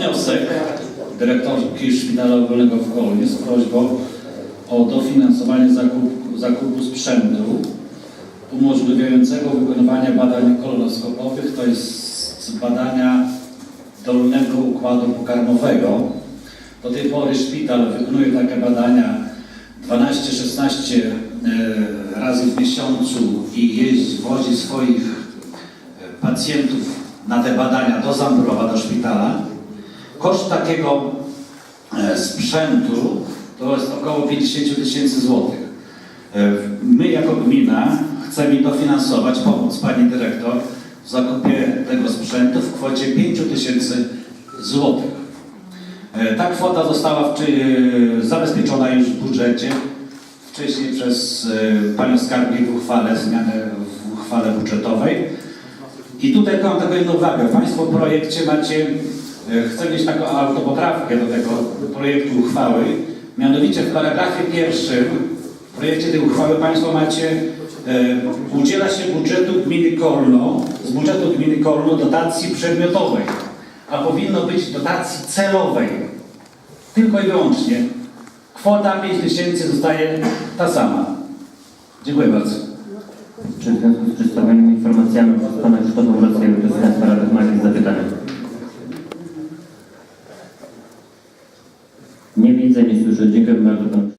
wniosek dyrektorki Szpitala Ogólnego w Kolnie z prośbą o dofinansowanie zakupu, zakupu sprzętu umożliwiającego wykonywanie badań kolonoskopowych, to jest badania dolnego układu pokarmowego. Do tej pory szpital wykonuje takie badania 12-16 e, razy w miesiącu i jeździ, wozi swoich e, pacjentów na te badania do Zambrowa, do szpitala. Koszt takiego e, sprzętu to jest około 50 tysięcy złotych. E, My jako gmina chcemy dofinansować, pomóc Pani Dyrektor w zakupie tego sprzętu w kwocie 5 tysięcy złotych. E, Ta kwota została zabezpieczona już w budżecie wcześniej przez Panią Skarbnik w uchwale, zmianę w uchwale budżetowej. I tutaj mam taką jedną uwagę. Państwo w projekcie macie, chcę mieć taką autopoprawkę do tego projektu uchwały. Mianowicie w paragrafie pierwszym w projekcie tej uchwały Państwo macie e, udziela się budżetu gminy Kolno, z budżetu gminy Kolno dotacji przedmiotowej, a powinno być dotacji celowej. Tylko i wyłącznie. Kwota 5 tysięcy zostaje ta sama. Dziękuję bardzo. Czy w związku z przedstawionymi informacjami przez Pana Krzysztofa Nie widzę, nie słyszę. Dziękuję bardzo